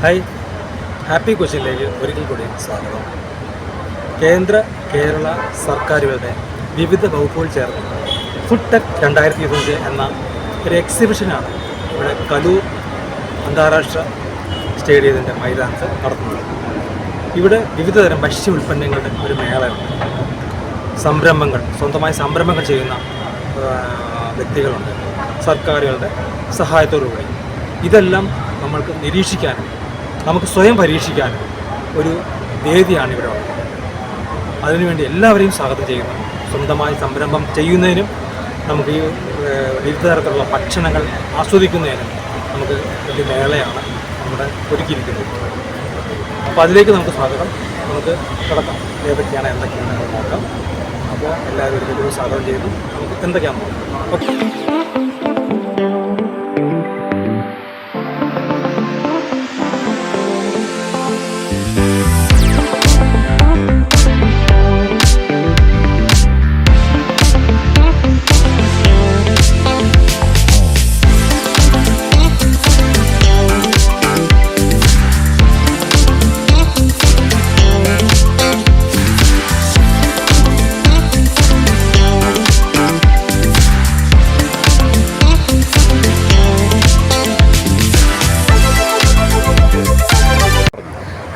Hi. Happy കൊച്ചിയിലേക്ക് ഒരിക്കൽ കൂടി സ്വാഗതം. കേന്ദ്ര കേരള സർക്കാരുകളുടെ വിവിധ വകുപ്പുകൾ ചേർന്ന് ഫുഡ് ടെക് രണ്ടായിരത്തി ഇരുപത്തഞ്ച് എന്ന ഒരു എക്സിബിഷനാണ് ഇവിടെ കലൂർ അന്താരാഷ്ട്ര സ്റ്റേഡിയത്തിന്റെ മൈതാനത്ത് നടത്തുന്നത്. ഇവിടെ വിവിധതരം ഭക്ഷ്യ ഉൽപ്പന്നങ്ങളുടെ ഒരു മേളയുണ്ട്. സംരംഭങ്ങൾ സ്വന്തമായി സംരംഭങ്ങൾ ചെയ്യുന്ന വ്യക്തികളുണ്ട്. സർക്കാരുകളുടെ സഹായത്തോടുകൂടി. ഇതെല്ലാം നമ്മൾക്ക് നിരീക്ഷിക്കാനും നമുക്ക് സ്വയം പരീക്ഷിക്കാൻ ഒരു വേദിയാണ് ഇവിടെ അതിനുവേണ്ടി എല്ലാവരെയും സ്വാഗതം ചെയ്യുന്നു. സ്വന്തമായി സംരംഭം ചെയ്യുന്നതിനും നമുക്ക് ഈ വിവിധ തരത്തിലുള്ള ഭക്ഷണങ്ങൾ ആസ്വദിക്കുന്നതിനും നമുക്ക് ഒരു മേളയാണ് നമ്മുടെ ഒരുക്കിയിരിക്കുന്നത്. അപ്പോൾ അതിലേക്ക് നമുക്ക് സ്വാഗതം. നമുക്ക് കിടക്കാം. ഏതൊക്കെയാണ് എന്തൊക്കെയാണ് നോക്കാം. അപ്പോൾ എല്ലാവരും ഒരു സ്വാഗതം ചെയ്തു നമുക്ക് എന്തൊക്കെയാണെന്ന് നോക്കാം. ഓക്കെ.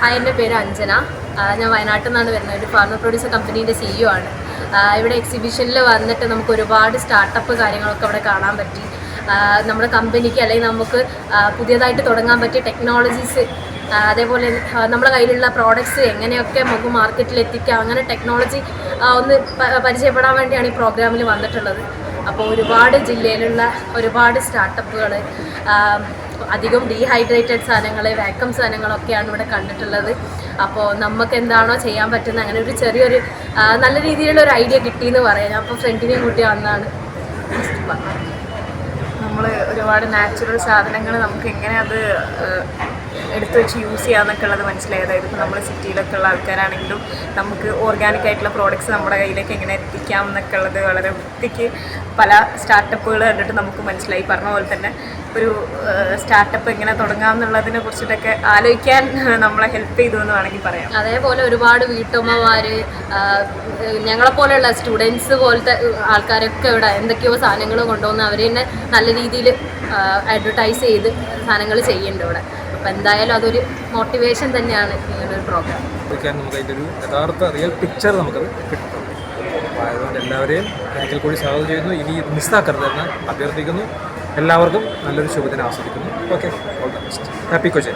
എന്റെ പേര് അഞ്ജന. ഞാൻ വയനാട്ടിൽ നിന്നാണ് വരുന്നത്. ഒരു ഫാർമർ പ്രൊഡ്യൂസർ കമ്പനീന്റെ സിഇഒ ആണ്. ഇവിടെ എക്സിബിഷനിൽ വന്നിട്ട് നമുക്ക് ഒരുപാട് സ്റ്റാർട്ടപ്പ് കാര്യങ്ങളൊക്കെ അവിടെ കാണാൻ പറ്റി. നമ്മുടെ കമ്പനിക്ക് അല്ലെങ്കിൽ നമുക്ക് പുതിയതായിട്ട് തുടങ്ങാൻ പറ്റിയ ടെക്നോളജീസ് അതേപോലെ നമ്മുടെ കയ്യിലുള്ള പ്രോഡക്ട്സ് എങ്ങനെയൊക്കെ നമുക്ക് മാർക്കറ്റിൽ എത്തിക്കാം അങ്ങനെ ടെക്നോളജി ഒന്ന് പരിചയപ്പെടാൻ വേണ്ടിയാണ് ഈ പ്രോഗ്രാമിൽ വന്നിട്ടുള്ളത്. അപ്പോൾ ഒരുപാട് ജില്ലയിലുള്ള ഒരുപാട് സ്റ്റാർട്ടപ്പുകൾ അധികം ഡീഹൈഡ്രേറ്റഡ് സാധനങ്ങൾ വാക്കം സാധനങ്ങളൊക്കെയാണ് ഇവിടെ കണ്ടിട്ടുള്ളത്. അപ്പോൾ നമുക്ക് എന്താണോ ചെയ്യാൻ പറ്റുന്ന അങ്ങനെ ഒരു ചെറിയൊരു നല്ല രീതിയിലുള്ള ഒരു ഐഡിയ കിട്ടി എന്ന് പറയാം അപ്പോൾ ഫ്രണ്ടിനെയും കൂട്ടി വന്നാണ് നമ്മൾ ഒരുപാട് നാച്ചുറൽ സാധനങ്ങൾ നമുക്ക് എങ്ങനെ അത് എടുത്തു വെച്ച് യൂസ് ചെയ്യാന്നൊക്കെ ഉള്ളത് മനസ്സിലായി. അതായത് ഇപ്പോൾ നമ്മൾ സിറ്റിയിലൊക്കെ ഉള്ള ആൾക്കാരാണെങ്കിലും നമുക്ക് ഓർഗാനിക് ആയിട്ടുള്ള പ്രോഡക്റ്റ്സ് നമ്മുടെ കയ്യിലേക്ക് എങ്ങനെ എത്തിക്കാം എന്നൊക്കെ ഉള്ളത് വളരെ വൃത്തിക്ക് പല സ്റ്റാർട്ടപ്പുകൾ കണ്ടിട്ട് നമുക്ക് മനസ്സിലായി. പറഞ്ഞ പോലെ തന്നെ ഒരു സ്റ്റാർട്ടപ്പ് എങ്ങനെ തുടങ്ങാം എന്നുള്ളതിനെ കുറിച്ചിട്ടൊക്കെ ആലോചിക്കാൻ നമ്മളെ ഹെൽപ്പ് ചെയ്തു എന്ന് വേണമെങ്കിൽ പറയാം. അതേപോലെ ഒരുപാട് വീട്ടമ്മമാർ ഞങ്ങളെപ്പോലെയുള്ള സ്റ്റുഡൻസ് പോലത്തെ ആൾക്കാരൊക്കെ ഇവിടെ എന്തൊക്കെയോ സാധനങ്ങൾ കൊണ്ടുവന്ന് അവർ തന്നെ നല്ല രീതിയിൽ അഡ്വർടൈസ് ചെയ്ത് സാധനങ്ങൾ ചെയ്യുന്നുണ്ട് ഇവിടെ. അപ്പോൾ എന്തായാലും അതൊരു മോട്ടിവേഷൻ തന്നെയാണ് ഇങ്ങനൊരു പ്രോഗ്രാം ഒരിക്കലും നമുക്ക് അതിന്റെ ഒരു യഥാർത്ഥ റിയൽ പിക്ചർ നമുക്ക് അതുകൊണ്ട് എല്ലാവരെയും ഒരിക്കൽ കൂടി സ്വാഗതം ചെയ്യുന്നു. ഇനി മിസ്സാക്കരുത് എന്ന് അഭ്യർത്ഥിക്കുന്നു. എല്ലാവർക്കും നല്ലൊരു ശുഭദിനം ആസ്വദിക്കുന്നു. Okay all the best happy Kochi